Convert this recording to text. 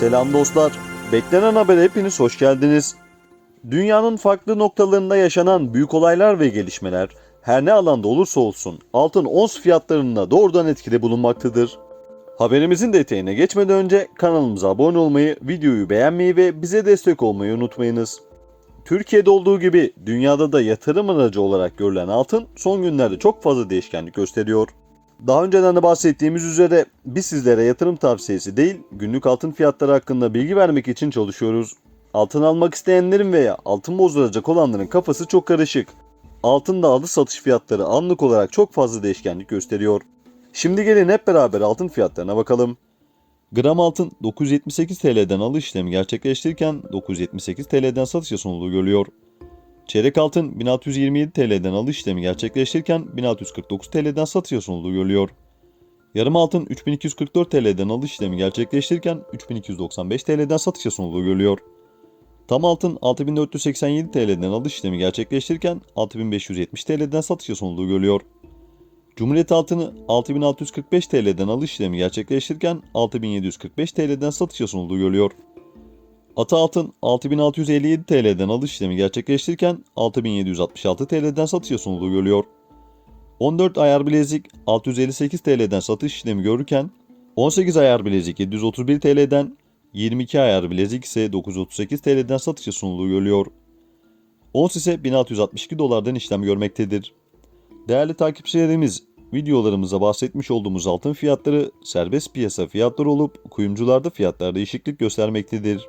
Selam dostlar. Beklenen habere hepiniz hoş geldiniz. Dünyanın farklı noktalarında yaşanan büyük olaylar ve gelişmeler her ne alanda olursa olsun altın ons fiyatlarında doğrudan etkide bulunmaktadır. Haberimizin detayına geçmeden önce kanalımıza abone olmayı, videoyu beğenmeyi ve bize destek olmayı unutmayınız. Türkiye'de olduğu gibi dünyada da yatırım aracı olarak görülen altın son günlerde çok fazla değişkenlik gösteriyor. Daha önceden de bahsettiğimiz üzere biz sizlere yatırım tavsiyesi değil, günlük altın fiyatları hakkında bilgi vermek için çalışıyoruz. Altın almak isteyenlerin veya altın bozduracak olanların kafası çok karışık. Altında alış satış fiyatları anlık olarak çok fazla değişkenlik gösteriyor. Şimdi gelin hep beraber altın fiyatlarına bakalım. Gram altın 978 TL'den alış işlemi gerçekleştirirken 978 TL'den satışa sunulduğu görülüyor. Çeyrek altın 1627 TL'den alış işlemi gerçekleştirirken 1649 TL'den satışa sunulduğu görülüyor. Yarım altın 3244 TL'den alış işlemi gerçekleştirirken 3295 TL'den satışa sunulduğu görülüyor. Tam altın 6487 TL'den alış işlemi gerçekleştirirken 6570 TL'den satışa sunulduğu görülüyor. Cumhuriyet altını 6645 TL'den alış işlemi gerçekleştirirken 6745 TL'den satışa sunulduğu görülüyor. Ata altın 6657 TL'den alış işlemi gerçekleştirirken 6766 TL'den satışa sunulduğu görülüyor. 14 ayar bilezik 658 TL'den satış işlemi görürken 18 ayar bilezik 731 TL'den 22 ayar bilezik ise 938 TL'den satışa sunulduğu görülüyor. Ons ise 1662 dolardan işlem görmektedir. Değerli takipçilerimiz, videolarımıza bahsetmiş olduğumuz altın fiyatları serbest piyasa fiyatları olup kuyumcularda fiyatlar değişiklik göstermektedir.